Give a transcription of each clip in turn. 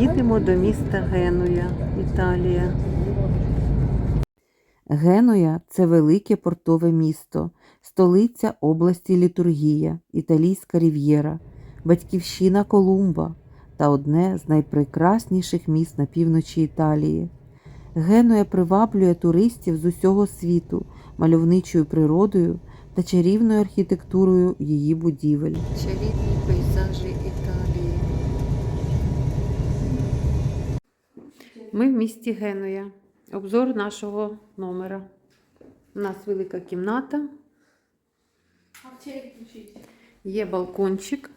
Їдемо до міста Генуя, Італія. Генуя це велике портове місто, столиця області Літургія, Італійська рів'єра, батьківщина Колумба та одне з найпрекрасніших міст на півночі Італії. Генуя приваблює туристів з усього світу мальовничою природою та чарівною архітектурою її будівель. Чарівні пейзажі Ми в місті Генуя. Обзор нашого номера. У нас велика кімната. Є балкончик,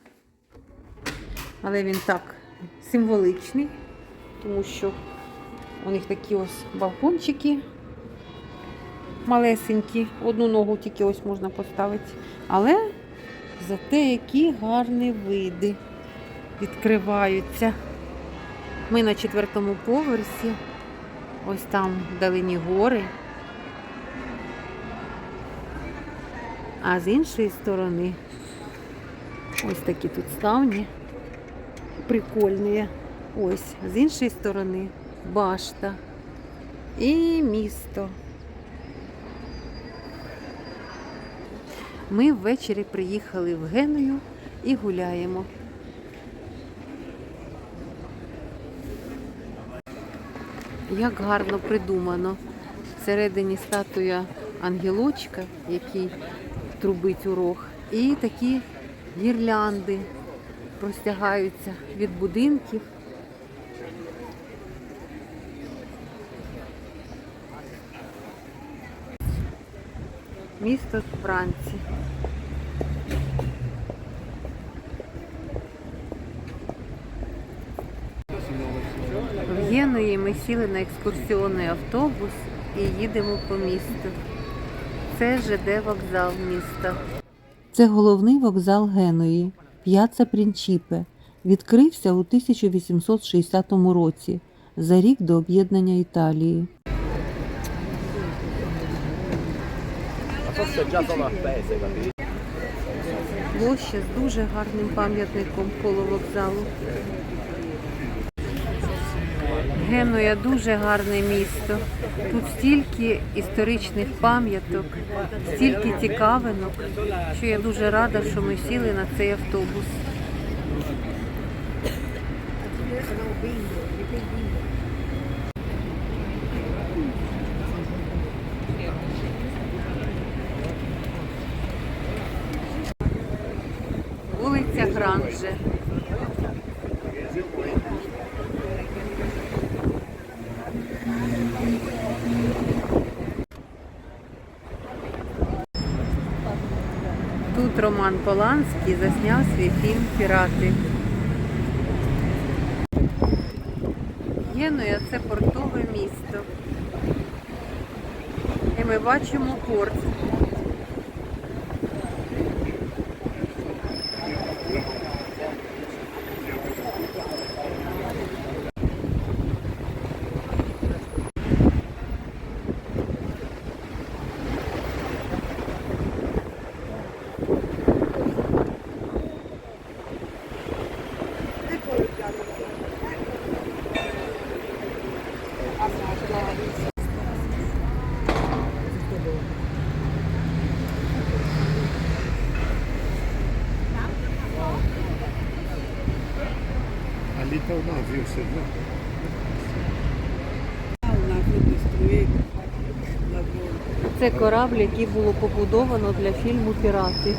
але він так символичний, тому що у них такі ось балкончики малесенькі. Одну ногу тільки ось можна поставити. Але зате які гарні види відкриваються. Ми на четвертому поверсі. Ось там вдалині гори. А з іншої сторони ось такі тут ставні. Прикольні. Ось, з іншої сторони башта і місто. Ми ввечері приїхали в Геную і гуляємо. Як гарно придумано. Всередині статуя ангелочка, який трубить у рог, і такі гірлянди простягаються від будинків. Місто Франції. В Єної ми сіли на екскурсіонний автобус і їдемо по місту. Це ЖД вокзал міста. Це головний вокзал Геної, П'яца Прінчіпе. Відкрився у 1860 році, за рік до об'єднання Італії. Площа з дуже гарним пам'ятником коло вокзалу. Генуя дуже гарне місто. Тут стільки історичних пам'яток, стільки цікавинок, що я дуже рада, що ми сіли на цей автобус. Вулиця Гранже. Тут Роман Поланський засняв свій фільм Пірати. Генуя це портове місто. І ми бачимо порт. Little navio, você viu? Це корабль, який було побудовано для фільму Пірати.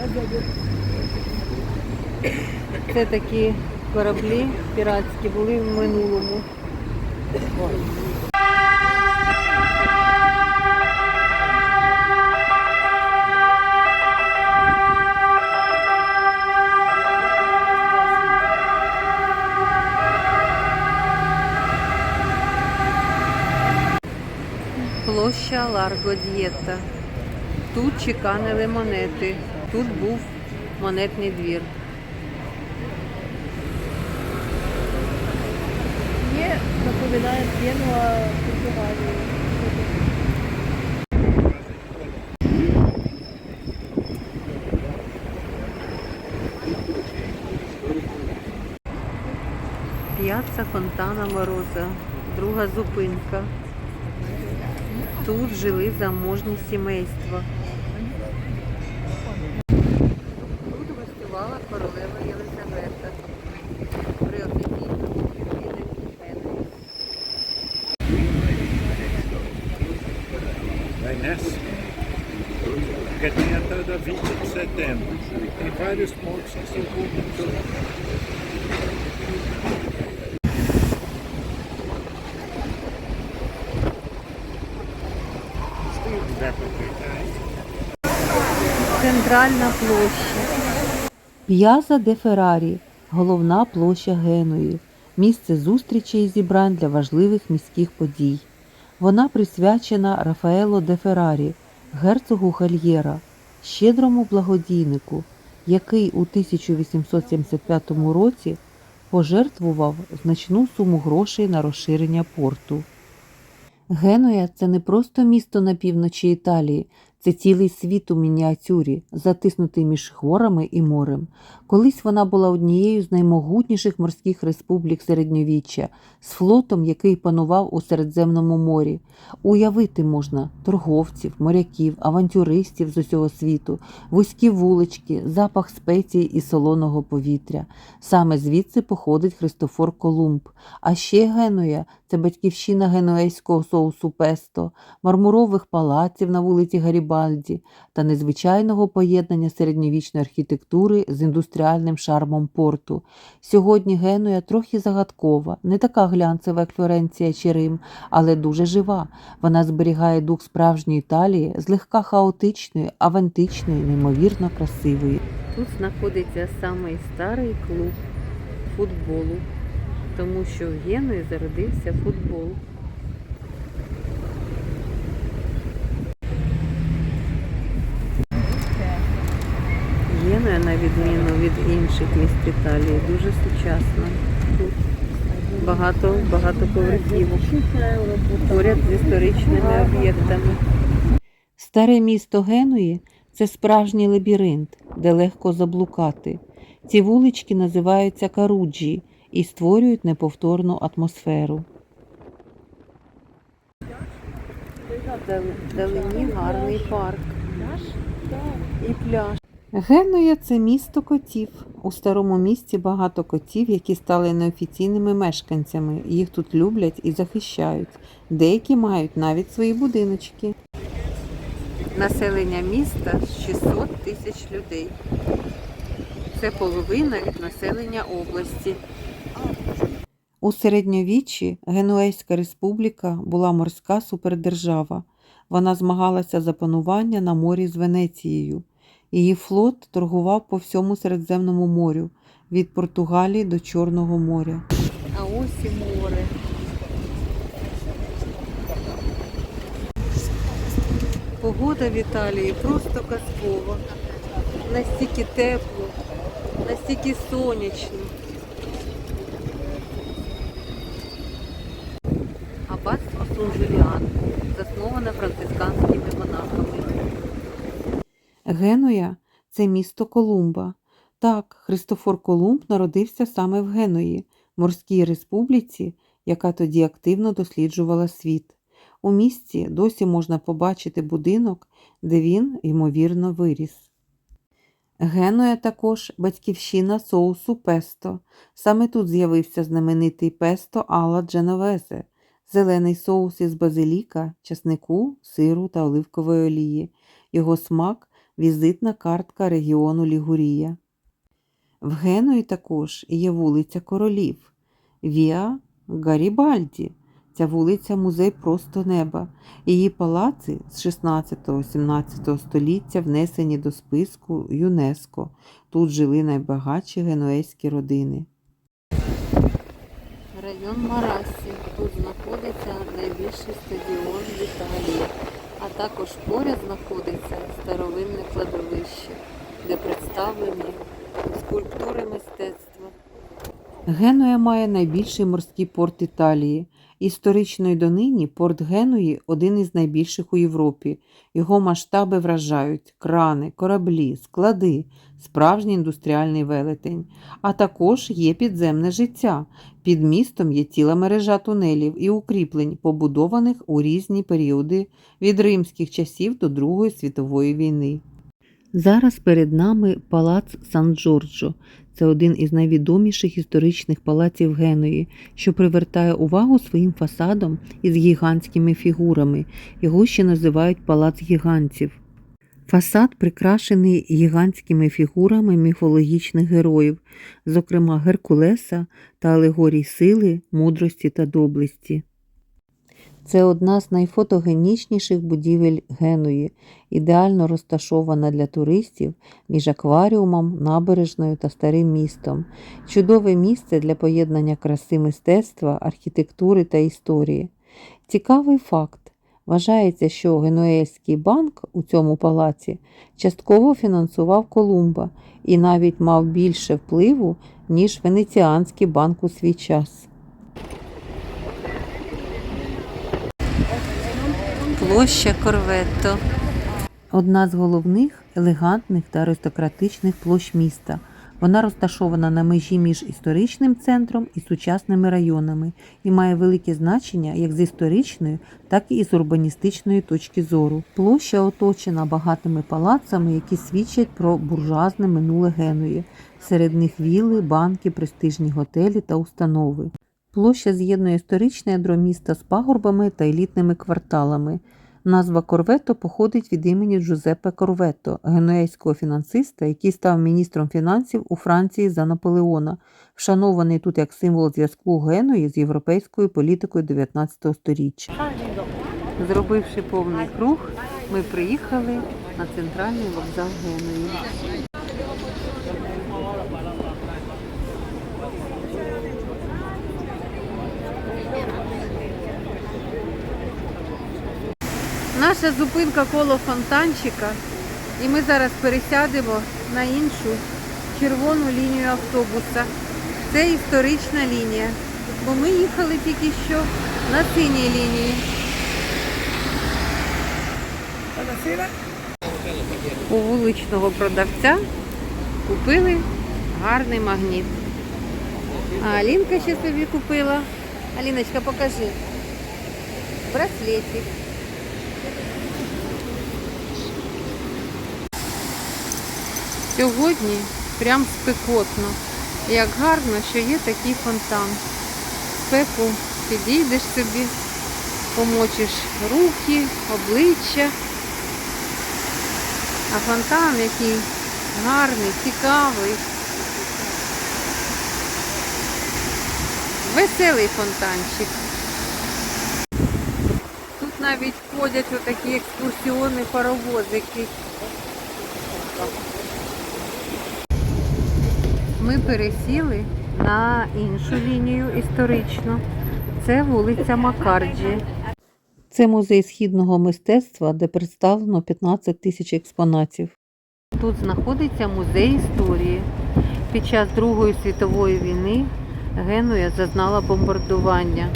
Це такі кораблі піратські були в минулому. Площа Ларго Дієта. Тут чеканили монети. Тут був монетний двір. Мне напоминает Генуа Португалию. П'яцца Фонтана Мороза, друга зупинка. Тут жили заможні сімейства. Тут гостювала королева Єлизавета при відвідуванні Генрі. Vännäs. Rättigheter vitet settember. Vários pontos que se encontram. Центральна площа. П'яза де Феррарі – головна площа Генуї, місце зустрічей і зібрань для важливих міських подій. Вона присвячена Рафаело де Феррарі, герцогу Хальєра, щедрому благодійнику, який у 1875 році пожертвував значну суму грошей на розширення порту. Генуя це не просто місто на півночі Італії, це цілий світ у мініатюрі, затиснутий між хворами і морем. Колись вона була однією з наймогутніших морських республік середньовіччя, з флотом, який панував у Середземному морі. Уявити можна торговців, моряків, авантюристів з усього світу, вузькі вулички, запах спецій і солоного повітря. Саме звідси походить Христофор Колумб. А ще Генуя це батьківщина генуейського соусу песто, мармурових палаців на вулиці Гарібальді та незвичайного поєднання середньовічної архітектури з індустріальним шармом порту. Сьогодні Генуя трохи загадкова, не така глянцева, як Флоренція чи Рим, але дуже жива. Вона зберігає дух справжньої Італії, злегка хаотичної, авантичної, неймовірно красивої. Тут знаходиться самий старий клуб футболу, тому що в Генуї зародився футбол. Генуя, на відміну від інших міст Італії, дуже сучасна. Тут багато, багато поверхів поряд з історичними об'єктами. Старе місто Генуї це справжній лабіринт, де легко заблукати. Ці вулички називаються Каруджі і створюють неповторну атмосферу. Вдалині гарний парк і пляж. Генуя це місто котів. У старому місті багато котів, які стали неофіційними мешканцями. Їх тут люблять і захищають. Деякі мають навіть свої будиночки. Населення міста 600 тисяч людей. Це половина від населення області. У середньовіччі Генуейська республіка була морська супердержава. Вона змагалася за панування на морі з Венецією. Її флот торгував по всьому Середземному морю від Португалії до Чорного моря. А ось і море. Погода в Італії просто казкова. Настільки тепло, настільки сонячно. Аббатство Сан-Джуліан, засноване францисканськими монахами. Генуя це місто Колумба. Так, Христофор Колумб народився саме в Генуї, морській республіці, яка тоді активно досліджувала світ. У місті досі можна побачити будинок, де він, ймовірно, виріс. Генуя також батьківщина соусу песто. Саме тут з'явився знаменитий песто Алла Дженовезе, зелений соус із базиліка, часнику, сиру та оливкової олії. Його смак візитна картка регіону Лігурія. В Генуї також є вулиця королів Віа Гарібальді. Ця вулиця музей просто неба. Її палаци з 16-17 століття внесені до списку ЮНЕСКО. Тут жили найбагатші генуезькі родини. Район Марасі. Тут знаходиться найбільший стадіон в Італії, а також поряд знаходиться старовинне кладовище, де представлені скульптури мистецтва. Генуя має найбільший морський порт Італії. Історично й донині порт Генуї один із найбільших у Європі. Його масштаби вражають крани, кораблі, склади, справжній індустріальний велетень. А також є підземне життя. Під містом є ціла мережа тунелів і укріплень, побудованих у різні періоди від римських часів до Другої світової війни. Зараз перед нами палац Сан-Джорджо. Це один із найвідоміших історичних палаців Геної, що привертає увагу своїм фасадом із гігантськими фігурами. Його ще називають палац гігантів. Фасад прикрашений гігантськими фігурами міфологічних героїв, зокрема Геркулеса та алегорій сили, мудрості та доблесті. Це одна з найфотогенічніших будівель Генуї, ідеально розташована для туристів між акваріумом, набережною та старим містом. Чудове місце для поєднання краси мистецтва, архітектури та історії. Цікавий факт. Вважається, що Генуельський банк у цьому палаці частково фінансував Колумба і навіть мав більше впливу, ніж Венеціанський банк у свій час. Площа Корветто. Одна з головних елегантних та аристократичних площ міста. Вона розташована на межі між історичним центром і сучасними районами і має велике значення як з історичної, так і з урбаністичної точки зору. Площа оточена багатими палацами, які свідчать про буржуазне минуле Генуї. Серед них віли, банки, престижні готелі та установи. Площа з'єднує історичне ядро міста з пагорбами та елітними кварталами. Назва Корвето походить від імені Джузеппе Корвето, генуейського фінансиста, який став міністром фінансів у Франції за Наполеона, вшанований тут як символ зв'язку Генуї з європейською політикою 19 століття. Зробивши повний круг, ми приїхали на центральний вокзал Генуї. Наша зупинка коло фонтанчика, і ми зараз пересядемо на іншу червону лінію автобуса. Це історична лінія, бо ми їхали тільки що на синій лінії. У вуличного продавця купили гарний магніт. А Алінка ще собі купила. Аліночка, покажи. Браслетик. Сьогодні прям спекотно. Як гарно, що є такий фонтан. Спеку підійдеш собі, помочиш руки, обличчя. А фонтан який гарний, цікавий. Веселий фонтанчик. Тут навіть ходять отакі екскурсіони паровозики. Ми пересіли на іншу лінію історичну. Це вулиця Макарджі. Це музей східного мистецтва, де представлено 15 тисяч експонатів. Тут знаходиться музей історії. Під час Другої світової війни Генуя зазнала бомбардування.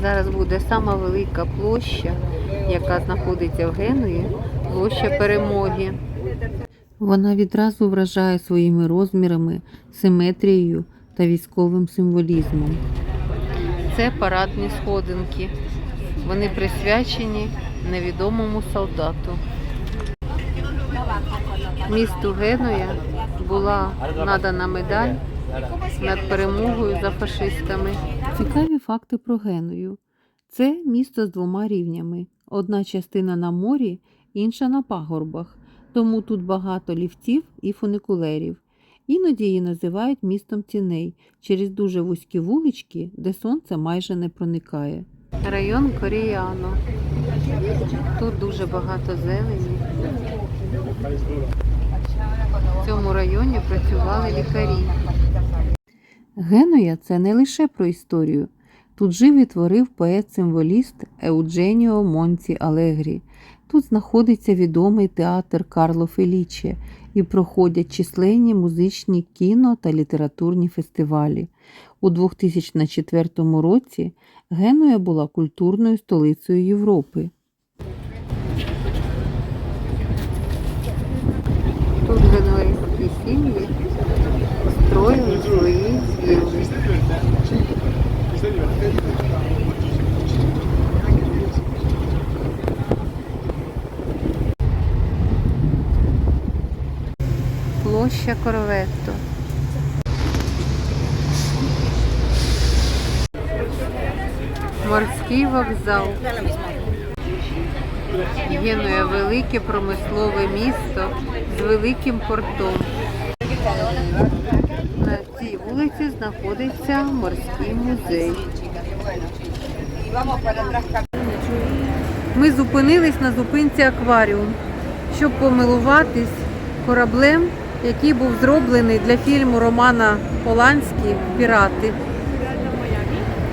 Зараз буде сама велика площа, яка знаходиться в Генуї, площа перемоги. Вона відразу вражає своїми розмірами, симетрією та військовим символізмом. Це парадні сходинки. Вони присвячені невідомому солдату. Місту Генуя була надана медаль над перемогою за фашистами. Цікаві факти про Геную. Це місто з двома рівнями. Одна частина на морі, інша на пагорбах. Тому тут багато ліфтів і фуникулерів. Іноді її називають містом тіней через дуже вузькі вулички, де сонце майже не проникає. Район Коріяно. Тут дуже багато зелені. В цьому районі працювали лікарі. Генуя це не лише про історію. Тут жив і творив поет-символіст Еудженіо Монці Алегрі. Тут знаходиться відомий театр Карло Феліче і проходять численні музичні кіно та літературні фестивалі. У 2004 році Генуя була культурною столицею Європи. Тут генуезькі сім'ї строїли свої вілли. Площа Корветто. Морський вокзал. Генуя велике промислове місто з великим портом. На цій вулиці знаходиться морський музей. Ми зупинились на зупинці акваріум, щоб помилуватись кораблем, який був зроблений для фільму Романа Поланські Пірати.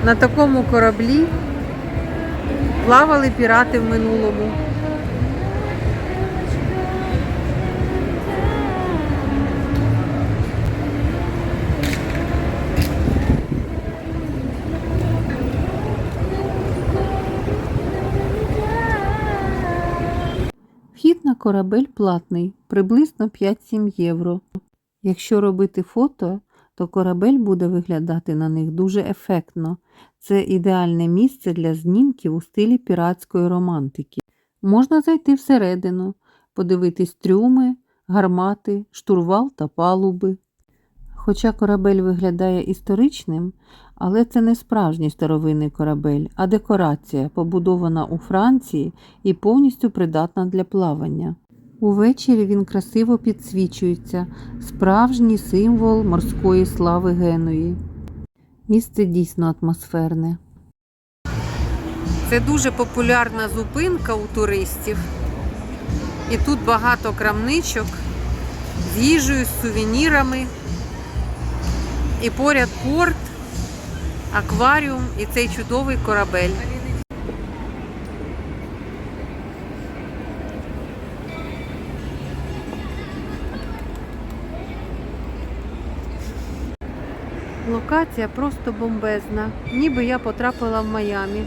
На такому кораблі плавали пірати в минулому. Корабель платний, приблизно 5-7 євро. Якщо робити фото, то корабель буде виглядати на них дуже ефектно. Це ідеальне місце для знімків у стилі піратської романтики. Можна зайти всередину, подивитись трюми, гармати, штурвал та палуби. Хоча корабель виглядає історичним, але це не справжній старовинний корабель, а декорація, побудована у Франції і повністю придатна для плавання. Увечері він красиво підсвічується, справжній символ морської слави Генуї. Місце дійсно атмосферне. Це дуже популярна зупинка у туристів. І тут багато крамничок з їжею, з сувенірами. І поряд порт, акваріум і цей чудовий корабель. Локація просто бомбезна, ніби я потрапила в Майамі.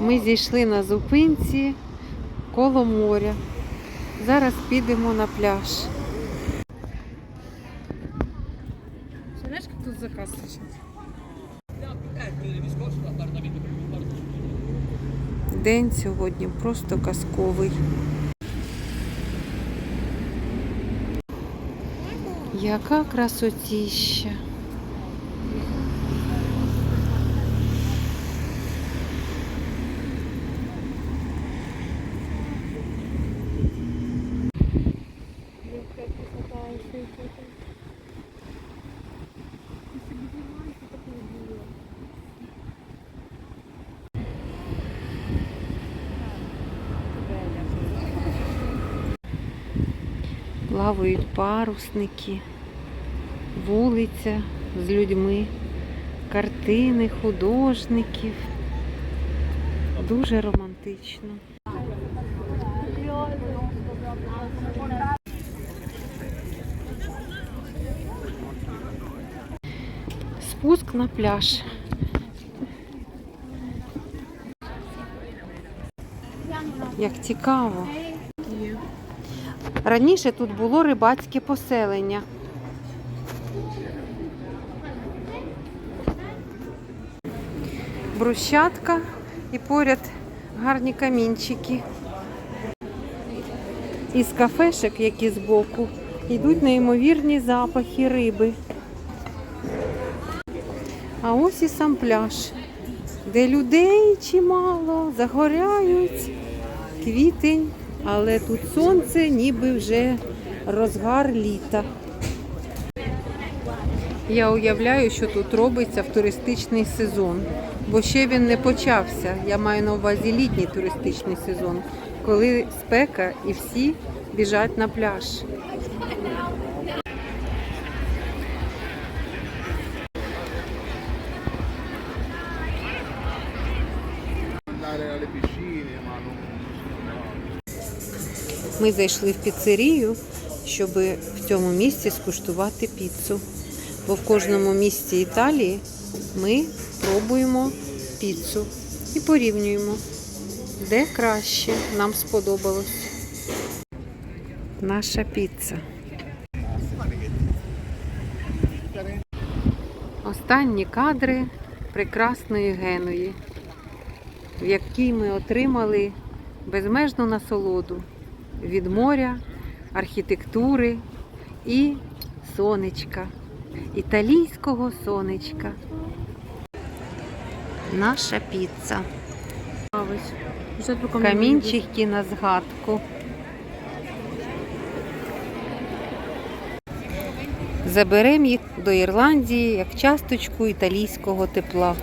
Ми зійшли на зупинці коло моря. Зараз підемо на пляж. Знаєш, як тут заказ лежить? День сьогодні просто казковий. Яка красотіща. Плавають парусники, вулиця з людьми, картини художників. Дуже романтично. Спуск на пляж. Як цікаво. Раніше тут було рибацьке поселення. Брусчатка і поряд гарні камінчики. Із кафешок, які збоку, йдуть неймовірні запахи риби. А ось і сам пляж, де людей чимало, загоряють квітень, але тут сонце ніби вже розгар літа. Я уявляю, що тут робиться в туристичний сезон, бо ще він не почався. Я маю на увазі літній туристичний сезон, коли спека і всі біжать на пляж. Ми зайшли в піцерію, щоб в цьому місці скуштувати піцу. Бо в кожному місті Італії ми пробуємо піцу і порівнюємо, де краще нам сподобалось. Наша піца. Останні кадри прекрасної Генуї, в якій ми отримали безмежну насолоду від моря, архітектури і сонечка, італійського сонечка. Наша піца. Камінчики на згадку. Заберемо їх до Ірландії як часточку італійського тепла.